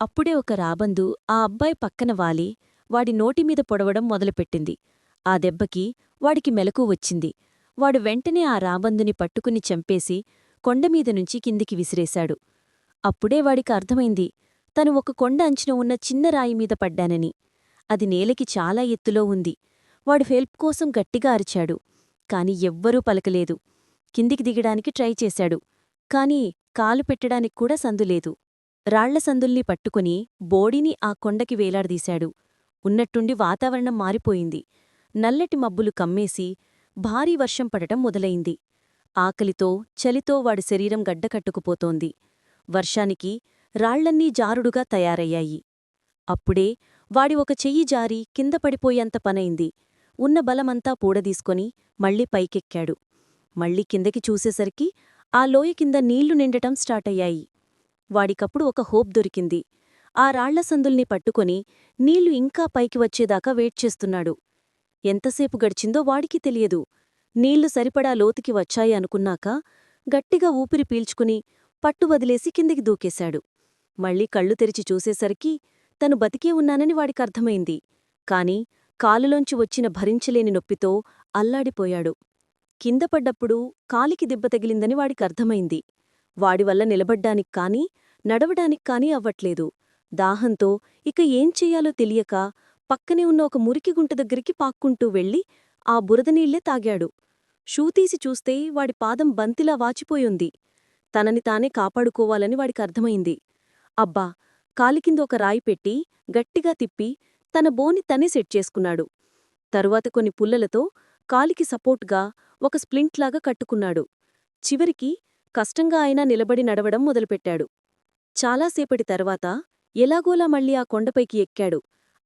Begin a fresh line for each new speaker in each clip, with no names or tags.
అప్పుడే ఒక రాబందు ఆ అబ్బాయి పక్కన వాలి వాడి నోటిమీద పొడవడం మొదలుపెట్టింది. ఆ దెబ్బకి వాడికి మెలకు వచ్చింది. వాడు వెంటనే ఆ రాబందుని పట్టుకుని చంపేసి కొండమీద నుంచి కిందికి విసిరేశాడు. అప్పుడే వాడికి అర్థమైంది తను ఒక కొండ అంచున ఉన్న చిన్న రాయి మీద పడ్డానని. అది నేలకి చాలా ఎత్తులో ఉంది. వాడు హెల్ప్ కోసం గట్టిగా అరిచాడు కాని ఎవ్వరూ పలకలేదు. కిందికి దిగడానికి ట్రై చేశాడు కాని కాలు పెట్టడానికి కూడా సందులేదు రాళ్ళ సందుల్ని పట్టుకుని బోడిని ఆ కొండకి వేలాడదీశాడు. ఉన్నట్టుండి వాతావరణం మారిపోయింది. నల్లటి మబ్బులు కమ్మేసి భారీ వర్షం పడటం మొదలైంది. ఆకలితో చలితో వాడి శరీరం గడ్డకట్టుకుపోతోంది. వర్షానికి రాళ్ళన్నీ జారుడుగా తయారయ్యాయి. అప్పుడే వాడి ఒక చెయ్యి జారి కింద పడిపోయేంత పనైంది. ఉన్న బలమంతా పూడదీసుకొని మళ్ళీ పైకెక్కాడు. మళ్ళీ కిందకి చూసేసరికి ఆ లోయ కింద నీళ్ళు నిండటం స్టార్టయ్యాయి. వాడికప్పుడు ఒక హోప్ దొరికింది. ఆ రాళ్ళ సందుల్ని పట్టుకొని నీళ్ళు ఇంకా పైకి వచ్చేదాకా వెయిట్ చేస్తున్నాడు. ఎంతసేపు గడిచిందో వాడికి తెలియదు. నీళ్ళు సరిపడా లోతుకి వచ్చాయి అనుకున్నాక గట్టిగా ఊపిరి పీల్చుకుని పట్టు వదిలేసి కిందికి దూకేశాడు. మళ్ళీ కళ్ళు తెరిచి చూసేసరికి తను బతికే ఉన్నానని వాడికర్థమైంది కాని కాలులోంచి వచ్చిన భరించలేని నొప్పితో అల్లాడిపోయాడు. కిందపడ్డప్పుడు కాలికి దెబ్బ తగిలిందని వాడికర్థమైంది వాడివల్ల నిలబడ్డానిక్ కాని నడవడానిక్ అవ్వట్లేదు. దాహంతో ఇక ఏం చెయ్యాలో తెలియక పక్కనే ఉన్న ఒక మురికిగుంట దగ్గరికి పాక్కుంటూ వెళ్ళి ఆ బురదనీళ్ళే తాగాడు. షూతీసి చూస్తే వాడి పాదం బంతిలా వాచిపోయింది. తనని తానే కాపాడుకోవాలని వాడికి అర్థమైంది. అబ్బా! కాలికింద ఒక రాయి పెట్టి గట్టిగా తిప్పి తన బోని తనే సెట్ చేసుకున్నాడు. తరువాత కొన్ని పుల్లలతో కాలికి సపోర్ట్గా ఒక స్ప్లింట్లాగా కట్టుకున్నాడు. చివరికి కష్టంగా ఆయన నిలబడి నడవడం మొదలుపెట్టాడు. చాలాసేపటి తర్వాత ఎలాగోలా మళ్ళీ ఆ కొండపైకి ఎక్కాడు.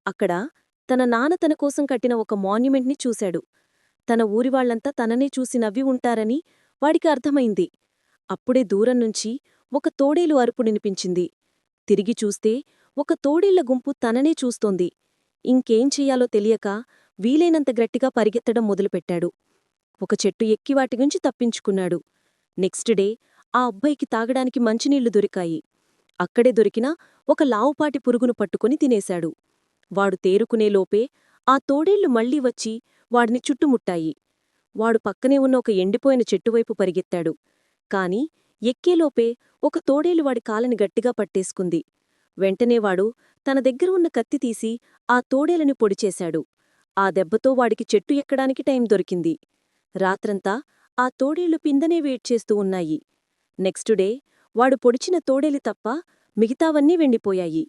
అక్కడ తన నాన్న తన కోసం కట్టిన ఒక మాన్యుమెంట్ని చూశాడు. తన ఊరివాళ్ళంతా తననే చూసి నవ్వి ఉంటారని వాడికి అర్థమైంది. అప్పుడే దూరం నుంచి ఒక తోడేలు అరుపు వినిపించింది. తిరిగి చూస్తే ఒక తోడేళ్ళ గుంపు తననే చూస్తోంది. ఇంకేం చెయ్యాలో తెలియక వీలైనంత గట్టిగా పరిగెత్తడం మొదలుపెట్టాడు. ఒక చెట్టు ఎక్కి వాటిగుంచి తప్పించుకున్నాడు. నెక్స్ట్ డే ఆ అబ్బాయికి తాగడానికి మంచినీళ్ళు దొరికాయి. అక్కడే దొరికిన ఒక లావుపాటి పురుగును పట్టుకుని తినేశాడు. వాడు తేరుకునేలోపే ఆ తోడేళ్ళు మళ్ళీ వచ్చి వాడిని చుట్టుముట్టాయి. వాడు పక్కనే ఉన్న ఒక ఎండిపోయిన చెట్టువైపు పరిగెత్తాడు. కాని ఎక్కేలోపే ఒక తోడేలు వాడి కాలని గట్టిగా పట్టేసుకుంది. వెంటనే వాడు తన దగ్గర ఉన్న కత్తి తీసి ఆ తోడేలని పొడిచేశాడు. ఆ దెబ్బతో వాడికి చెట్టు ఎక్కడానికి టైం దొరికింది. రాత్రంతా ఆ తోడేళ్ళు పిందనే వేడ్చేస్తూ ఉన్నాయి. నెక్స్ట్ డే వాడు పొడిచిన తోడేలి తప్ప మిగతావన్నీ వెండిపోయాయి.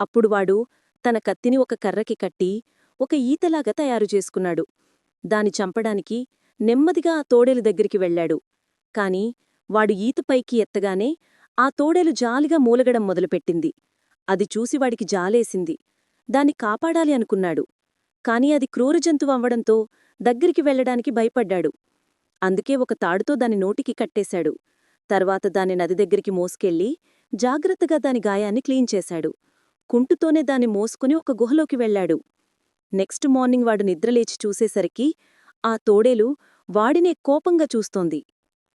అప్పుడు వాడు తన కత్తిని ఒక కర్రకి కట్టి ఒక ఈతలాగా తయారు చేసుకున్నాడు. దాని చంపడానికి నెమ్మదిగా ఆ తోడేలు దగ్గరికి వెళ్ళాడు కాని వాడు ఈతపైకి ఎత్తగానే ఆ తోడేలు జాలిగా మూలగడం మొదలుపెట్టింది. అది చూసి వాడికి జాలేసింది. దాన్ని కాపాడాలి అనుకున్నాడు. కాని అది క్రూరజంతువవ్వడంతో దగ్గరికి వెళ్ళడానికి భయపడ్డాడు. అందుకే ఒక తాడుతో దాని నోటికి కట్టేశాడు. తర్వాత దాని నది దగ్గరికి మోసుకెళ్ళి జాగ్రత్తగా దాని గాయాన్ని క్లీన్ చేశాడు. కుంటుతోనే దాన్ని మోసుకుని ఒక గుహలోకి వెళ్ళాడు నెక్స్ట్ మార్నింగ్ వాడు నిద్రలేచి చూసేసరికి ఆ తోడేలు వాడినే కోపంగా చూస్తోంది.